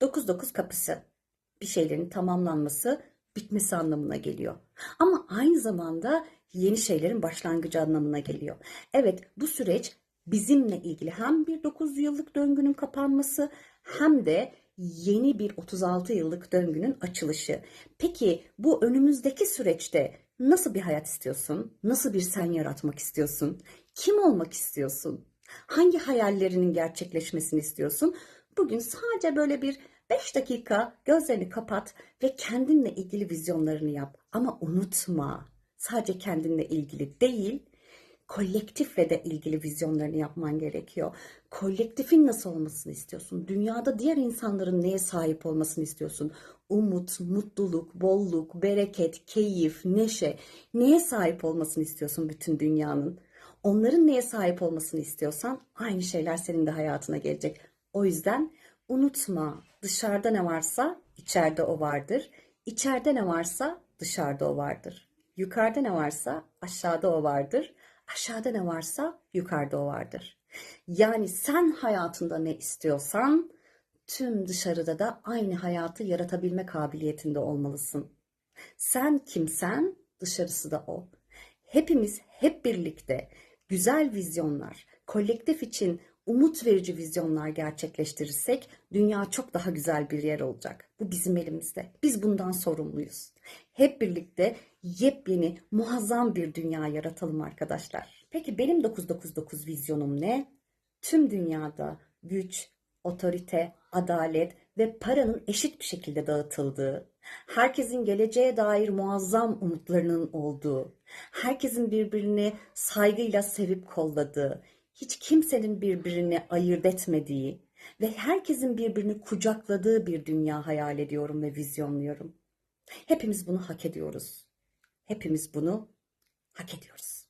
9-9 kapısı. Bir şeylerin tamamlanması, bitmesi anlamına geliyor. Ama aynı zamanda yeni şeylerin başlangıcı anlamına geliyor. Evet bu süreç bizimle ilgili hem bir 9 yıllık döngünün kapanması hem de yeni bir 36 yıllık döngünün açılışı. Peki bu önümüzdeki süreçte nasıl bir hayat istiyorsun? Nasıl bir sen yaratmak istiyorsun? Kim olmak istiyorsun? Hangi hayallerinin gerçekleşmesini istiyorsun? Bugün sadece böyle bir 5 dakika gözlerini kapat ve kendinle ilgili vizyonlarını yap. Ama unutma, sadece kendinle ilgili değil, kolektifle de ilgili vizyonlarını yapman gerekiyor. Kolektifin nasıl olmasını istiyorsun? Dünyada diğer insanların neye sahip olmasını istiyorsun? Umut, mutluluk, bolluk, bereket, keyif, neşe. Neye sahip olmasını istiyorsun bütün dünyanın? Onların neye sahip olmasını istiyorsan aynı şeyler senin de hayatına gelecek. O yüzden unutma dışarıda ne varsa içeride o vardır. İçeride ne varsa dışarıda o vardır. Yukarıda ne varsa aşağıda o vardır. Aşağıda ne varsa yukarıda o vardır. Yani sen hayatında ne istiyorsan tüm dışarıda da aynı hayatı yaratabilme kabiliyetinde olmalısın. Sen kimsen dışarısı da o. Hepimiz hep birlikte güzel vizyonlar, kolektif için umut verici vizyonlar gerçekleştirirsek dünya çok daha güzel bir yer olacak. Bu bizim elimizde. Biz bundan sorumluyuz. Hep birlikte yepyeni, muazzam bir dünya yaratalım arkadaşlar. Peki benim 999 vizyonum ne? Tüm dünyada güç, otorite, adalet ve paranın eşit bir şekilde dağıtıldığı, herkesin geleceğe dair muazzam umutlarının olduğu, herkesin birbirini saygıyla sevip kolladığı, hiç kimsenin birbirini ayırt etmediği ve herkesin birbirini kucakladığı bir dünya hayal ediyorum ve vizyonluyorum. Hepimiz bunu hak ediyoruz. Hepimiz bunu hak ediyoruz.